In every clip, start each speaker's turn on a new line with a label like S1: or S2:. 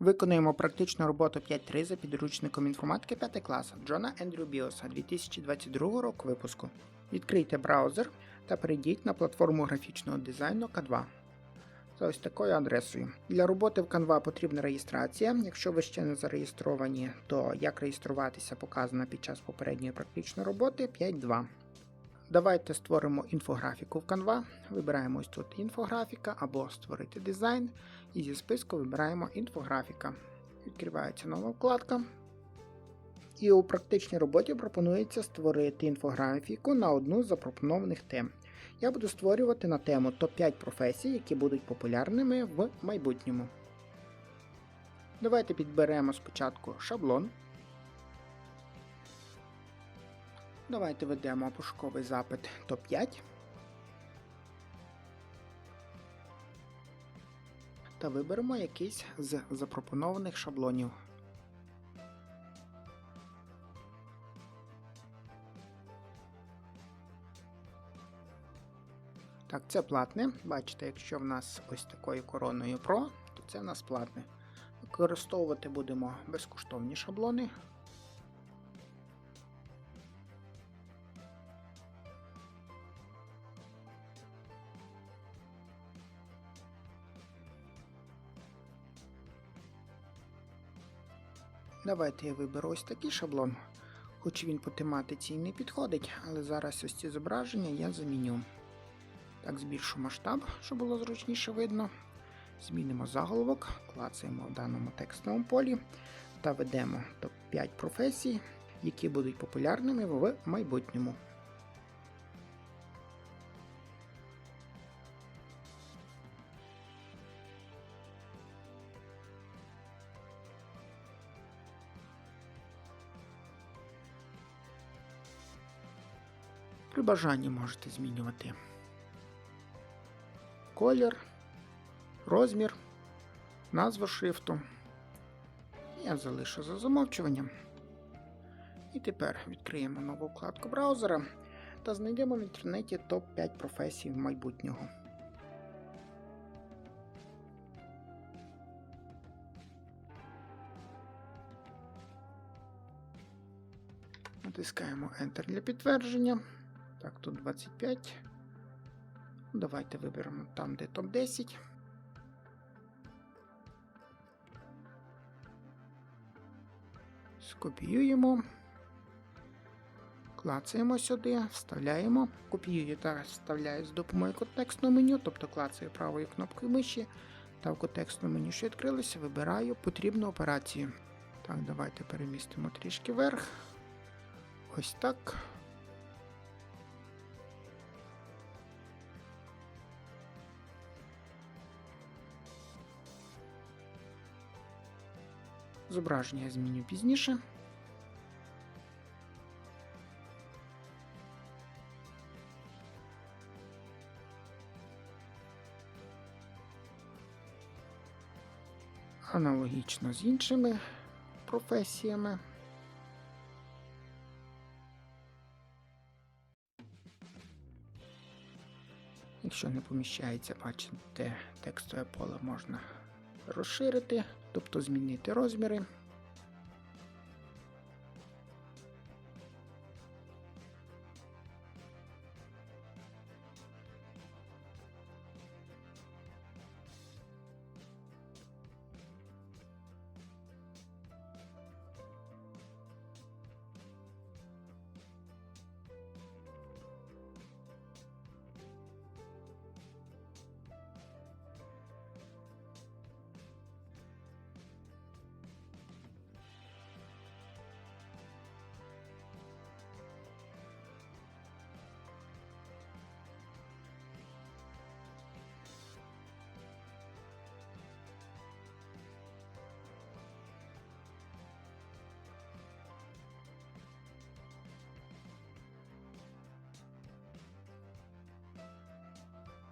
S1: Виконуємо практичну роботу 5.3 за підручником інформатики 5 класу Джона Ендрю Біоса 2022 року випуску. Відкрийте браузер та перейдіть на платформу графічного дизайну K2 за ось такою адресою. Для роботи в Canva потрібна реєстрація. Якщо ви ще не зареєстровані, то як реєструватися показано під час попередньої практичної роботи 5.2. Давайте створимо інфографіку в Canva. Вибираємо ось тут інфографіка або створити дизайн. І зі списку вибираємо інфографіка. Відкривається нова вкладка. І у практичній роботі пропонується створити інфографіку на одну з запропонованих тем. Я буду створювати на тему топ-5 професій, які будуть популярними в майбутньому. Давайте підберемо спочатку шаблон. Давайте введемо пошуковий запит топ-5. Та виберемо якийсь з запропонованих шаблонів. Так, це платне. Бачите, якщо в нас ось такою короною Pro, то це в нас платне. Використовувати будемо безкоштовні шаблони. Давайте я виберу ось такий шаблон, хоч він по тематиці і не підходить, але зараз ось ці зображення я заміню. Так, збільшу масштаб, щоб було зручніше видно. Змінимо заголовок, клацаємо в даному текстовому полі та ведемо топ-5 професій, які будуть популярними в майбутньому. Бажанні можете змінювати колір, розмір, назву шрифту. Я залишу за замовчуванням. І тепер відкриємо нову вкладку браузера та знайдемо в інтернеті топ-5 професій майбутнього. Натискаємо Enter для підтвердження. Так, тут 25. Давайте виберемо там, де топ-10. Скопіюємо. Клацаємо сюди, вставляємо. Копіюю та вставляю з допомогою контекстного меню, тобто клацаю правою кнопкою миші. Та в контекстному меню, що відкрилося, вибираю потрібну операцію. Так, давайте перемістимо трішки вверх. Ось так. Зображення я зміню пізніше. Аналогічно з іншими професіями. Якщо не поміщається, бачите, текстове поле можна розширити, тобто змінити розміри.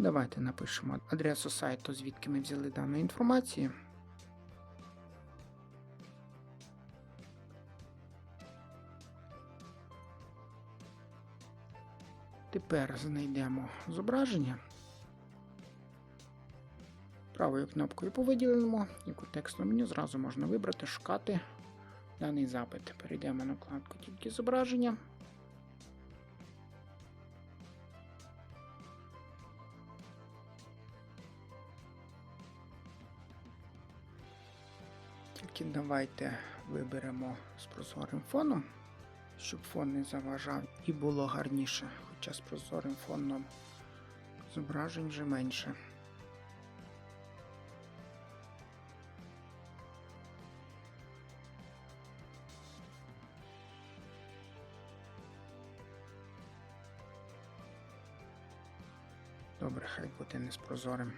S1: Давайте напишемо адресу сайту, звідки ми взяли дану інформацію. Тепер знайдемо зображення. Правою кнопкою по виділеному, яку тексту меню зразу можна вибрати, шукати даний запит. Перейдемо на вкладку тільки зображення. Тільки давайте виберемо з прозорим фоном, щоб фон не заважав і було гарніше, хоча з прозорим фоном зображень вже менше. Добре, хай буде не з прозорим.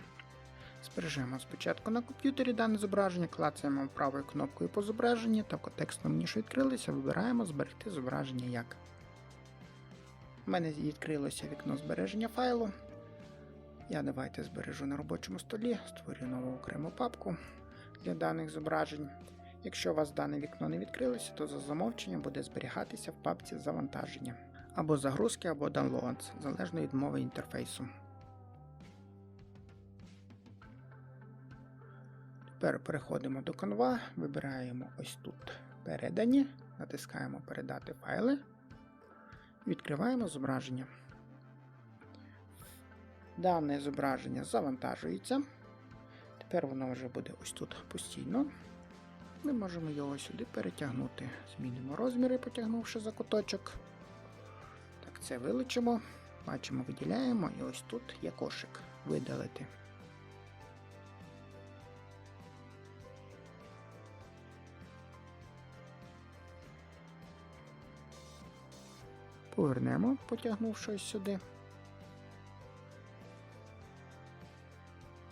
S1: Збережемо спочатку на комп'ютері дане зображення, клацаємо правою кнопкою по зображенні, так от текстом ніж відкрилися, вибираємо зберегти зображення як. У мене відкрилося вікно збереження файлу. Я давайте збережу на робочому столі, створю нову окрему папку для даних зображень. Якщо у вас дане вікно не відкрилося, то за замовченням буде зберігатися в папці завантаження або загрузки, або downloads, залежно від мови інтерфейсу. Тепер переходимо до Canva, вибираємо ось тут передані, натискаємо Передати файли, відкриваємо зображення. Дане зображення завантажується. Тепер воно вже буде ось тут постійно. Ми можемо його сюди перетягнути. Змінимо розміри, потягнувши за куточок. Так, це вилучимо. Бачимо, виділяємо, і ось тут є кошик видалити. Повернемо, потягнувшись сюди.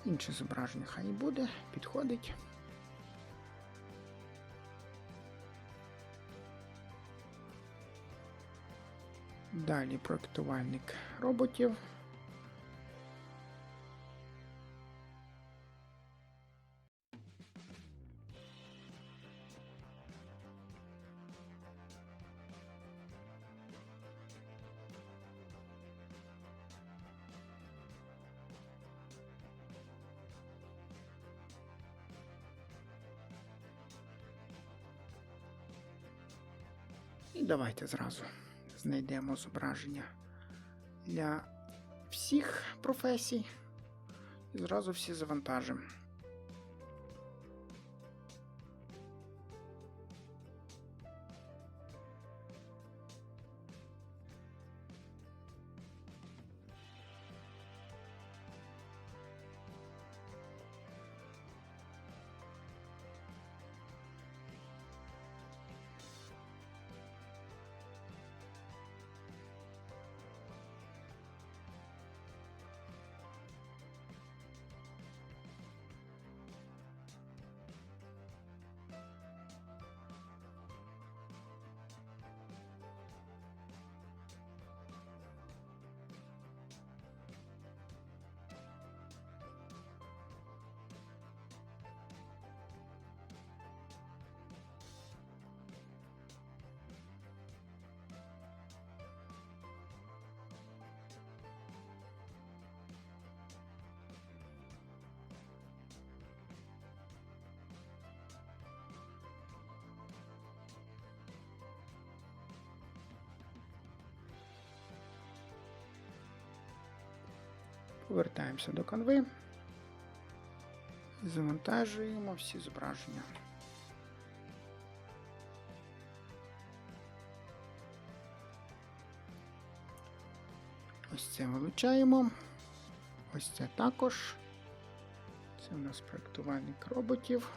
S1: Інше зображення хай буде, підходить. Далі проектувальник роботів. І давайте зразу знайдемо зображення для всіх професій і зразу всі завантажимо. Повертаємося до канви. Завантажуємо всі зображення. Ось це вилучаємо. Ось це також. Це у нас проектувальник роботів.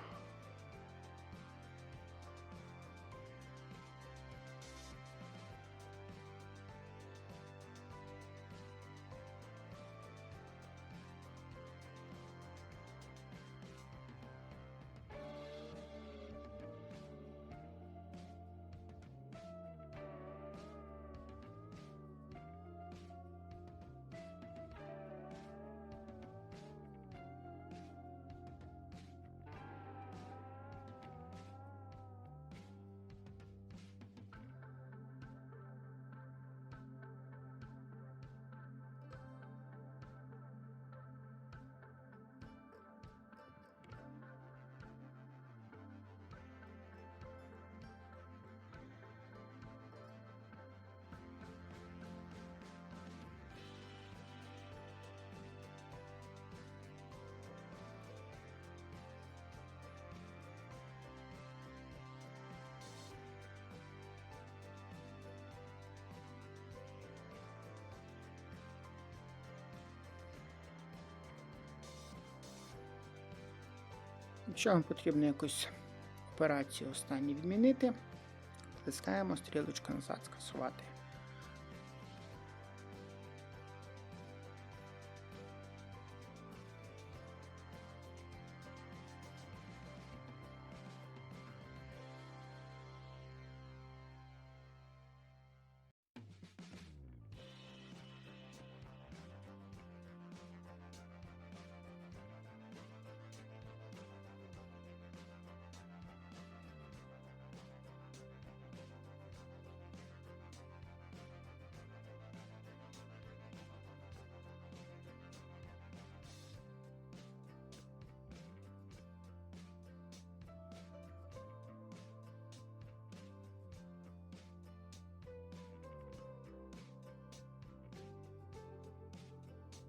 S1: Якщо вам потрібно якусь операцію останню відмінити, стискаємо стрілочку назад скасувати.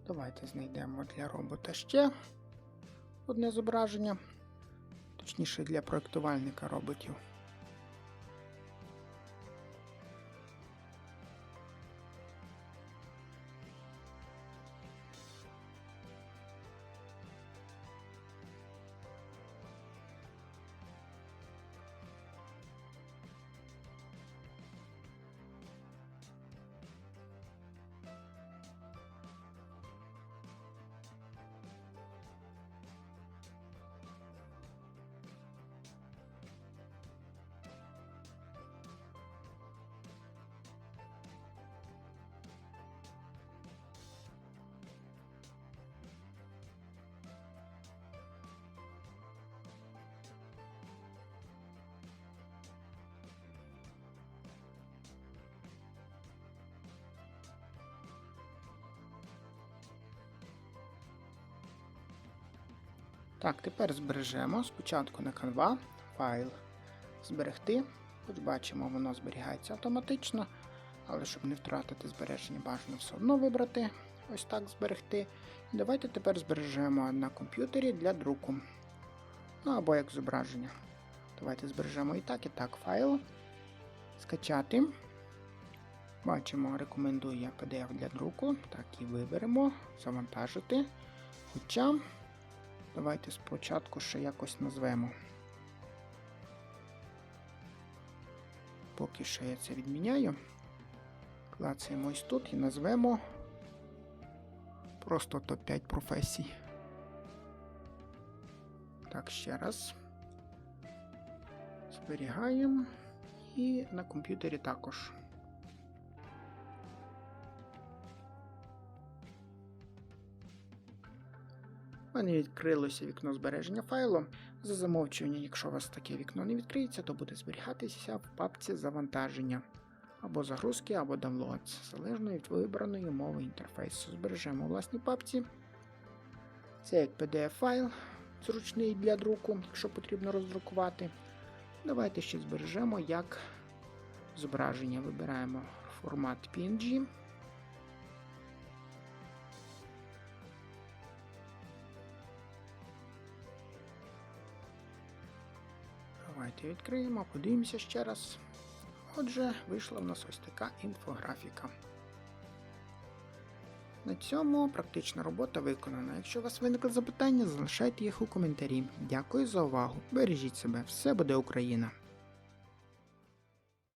S1: Давайте знайдемо для робота ще одне зображення, точніше для проєктувальника роботів. Так, тепер збережемо спочатку на Canva файл зберегти. Хоч бачимо, воно зберігається автоматично, але щоб не втратити збереження, бажано все одно вибрати. Ось так зберегти. І давайте тепер збережемо на комп'ютері для друку. Ну або як зображення. Давайте збережемо і так, і так файл. Скачати. Бачимо, рекомендує PDF для друку. Так, і виберемо, завантажити. Хоча. Давайте спочатку ще якось назвемо. Поки що я це відміняю. Клацаємо ось тут і назвемо просто топ-5 професій. Так, ще раз. Зберігаємо. І на комп'ютері також. У мене відкрилося вікно збереження файлу. За замовчуванням, якщо у вас таке вікно не відкриється, то буде зберігатися в папці завантаження або загрузки, або downloads, залежно від вибраної мови інтерфейсу. Збережемо у власній папці. Це як PDF-файл, зручний для друку, якщо потрібно роздрукувати. Давайте ще збережемо як зображення. Вибираємо формат PNG. Давайте відкриємо, подивимося ще раз. Отже, вийшла в нас ось така інфографіка. На цьому практична робота виконана. Якщо у вас виникли запитання, залишайте їх у коментарі. Дякую за увагу. Бережіть себе, все буде Україна!